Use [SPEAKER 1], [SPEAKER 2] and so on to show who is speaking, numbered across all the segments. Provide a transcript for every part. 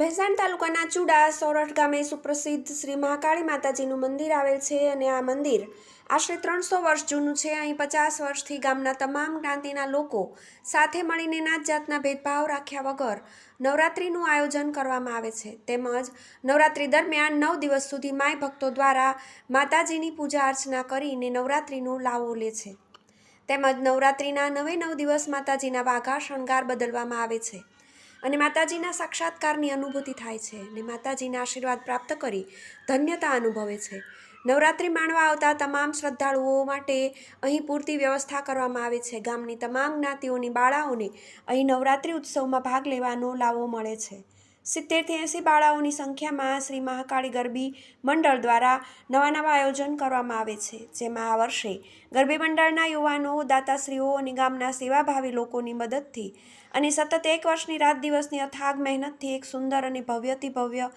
[SPEAKER 1] ભેસાણ તાલુકાના ચુડા સોરઠ ગામે સુપ્રસિદ્ધ શ્રી મહાકાળી માતાજીનું મંદિર આવેલ છે અને આ મંદિર આશરે ત્રણસો વર્ષ જૂનું છે. અહીં પચાસ વર્ષથી ગામના તમામ જ્ઞાતિના લોકો સાથે મળીને નાત જાતના ભેદભાવ રાખ્યા વગર નવરાત્રિનું આયોજન કરવામાં આવે છે. તેમજ નવરાત્રિ દરમિયાન નવ દિવસ સુધી માય ભક્તો દ્વારા માતાજીની પૂજા અર્ચના કરીને નવરાત્રિનો લાવો લે છે. તેમજ નવરાત્રિના નવે નવ દિવસ માતાજીના વાઘા શણગાર બદલવામાં આવે છે. અને માતાજીના સાક્ષાત્કારની અનુભૂતિ થાય છે અને માતાજીના આશીર્વાદ પ્રાપ્ત કરી ધન્યતા અનુભવે છે. નવરાત્રિ માણવા આવતા તમામ શ્રદ્ધાળુઓ માટે અહીં પૂરતી વ્યવસ્થા કરવામાં આવે છે. ગામની તમામ જ્ઞાતિઓની બાળાઓને અહીં નવરાત્રિ ઉત્સવમાં ભાગ લેવાનો લાવો મળે છે. સિત્તેરથી એંસી બાળાઓની સંખ્યામાં શ્રી મહાકાળી ગરબી મંડળ દ્વારા નવા નવા આયોજન કરવામાં આવે છે, જેમાં આ વર્ષે ગરબી મંડળના યુવાનો, દાતાશ્રીઓ અને ગામના સેવાભાવી લોકોની મદદથી અને સતત એક વર્ષની રાત દિવસની અથાગ મહેનતથી એક સુંદર અને ભવ્યથી ભવ્ય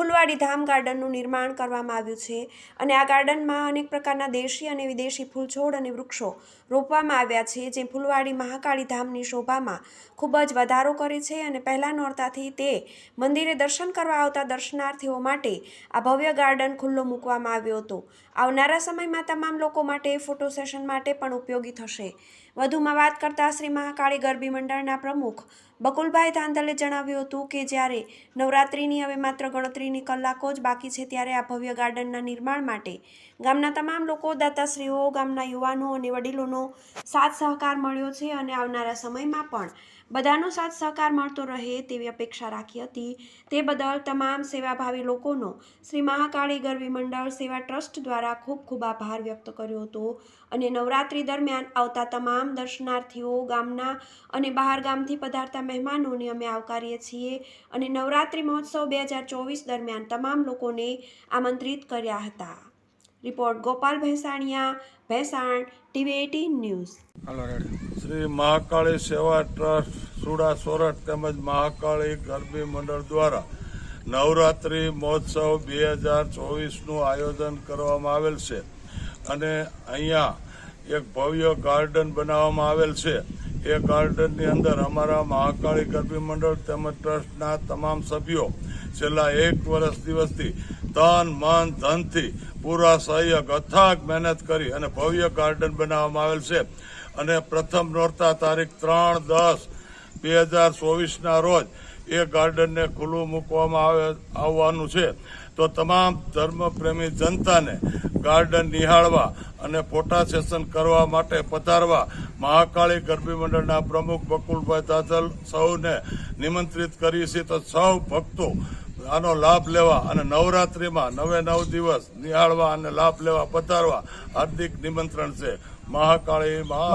[SPEAKER 1] ફૂલવાડી ધામ ગાર્ડનનું નિર્માણ કરવામાં આવ્યું છે અને આ ગાર્ડનમાં અનેક પ્રકારના દેશી અને વિદેશી ફૂલછોડ અને વૃક્ષો રોપવામાં આવ્યા છે, જે ફૂલવાડી મહાકાળી ધામની શોભામાં ખૂબ જ વધારો કરે છે અને પહેલા નોરતાથી તે મંદિરે દર્શન કરવા આવતા દર્શનાર્થીઓ માટે આ ભવ્ય ગાર્ડન ખુલ્લો મૂકવામાં આવ્યો હતો. આવનારા સમયમાં તમામ લોકો માટે ફોટો સેશન માટે પણ ઉપયોગી થશે. વધુમાં વાત કરતા શ્રી મહાકાળી ગરબી મંડળના પ્રમુખ બકુલભાઈ ધાંધલે જણાવ્યું હતું કે જ્યારે નવરાત્રિની હવે માત્ર ગણતરીની કલાકો જ બાકી છે ત્યારે આ ભવ્ય ગાર્ડનના નિર્માણ માટે ગામના તમામ લોકો, દાતાશ્રીઓ, ગામના યુવાનો અને વડીલોનો સાથ સહકાર મળ્યો છે અને આવનારા સમયમાં પણ બધાનો સાથ સહકાર મળતો રહે તેવી અપેક્ષા રાખી હતી. તે બદલ તમામ સેવાભાવી લોકોનો શ્રી મહાકાળી ગરવી મંડળ સેવા ટ્રસ્ટ દ્વારા ખૂબ ખૂબ આભાર વ્યક્ત કર્યો હતો અને નવરાત્રિ દરમિયાન આવતા તમામ દર્શનાર્થીઓ, ગામના અને બહાર ગામથી પધારતા મહેમાનોને અમે આવકારીએ છીએ અને નવરાત્રિ મહોત્સવ બે હજાર ચોવીસ દરમિયાન તમામ લોકોને આમંત્રિત કર્યા હતા. Report Gopal Bhesaniya, Bhesan, TV eighteen news.
[SPEAKER 2] Shri Mahakali Seva trust, સુડા Sorath તેમજ મહાકાળી ગરબી મંડળ દ્વારા નવરાત્રિ મહોત્સવ બે હજાર ચોવીસનું આયોજન કરવામાં આવેલ છે. અને અહીંયા એક ભવ્ય ગાર્ડન બનાવવામાં આવેલ છે. એ ગાર્ડનની અંદર અમારા મહાકાળી ગરબી મંડળ તેમજ ટ્રસ્ટના તમામ સભ્યો છેલ્લા એક વર્ષ દિવસથી તન, મન, ધનથી પૂરા સહયોગ અથાગ મહેનત કરી અને ભવ્ય ગાર્ડન બનાવવામાં આવેલ છે. અને પ્રથમ નોરતા તારીખ ત્રણ દસ બે હજાર ચોવીસના રોજ એ ગાર્ડનને ખુલ્લું મૂકવામાં આવે આવવાનું છે. તો તમામ ધર્મપ્રેમી જનતાને ગાર્ડન નિહાળવા અને ફોટા સેશન કરવા માટે પધારવા મહાકાળી ગરબી મંડળના પ્રમુખ બકુલભાઈ દાદલ સૌને નિમંત્રિત કરી છે. તો સૌ ભક્તો આનો લાભ લેવા અને નવરાત્રિમાં નવે નવ દિવસ નિહાળવા અને લાભ લેવા પધારવા હાર્દિક નિમંત્રણ છે. મહાકાળી મહા.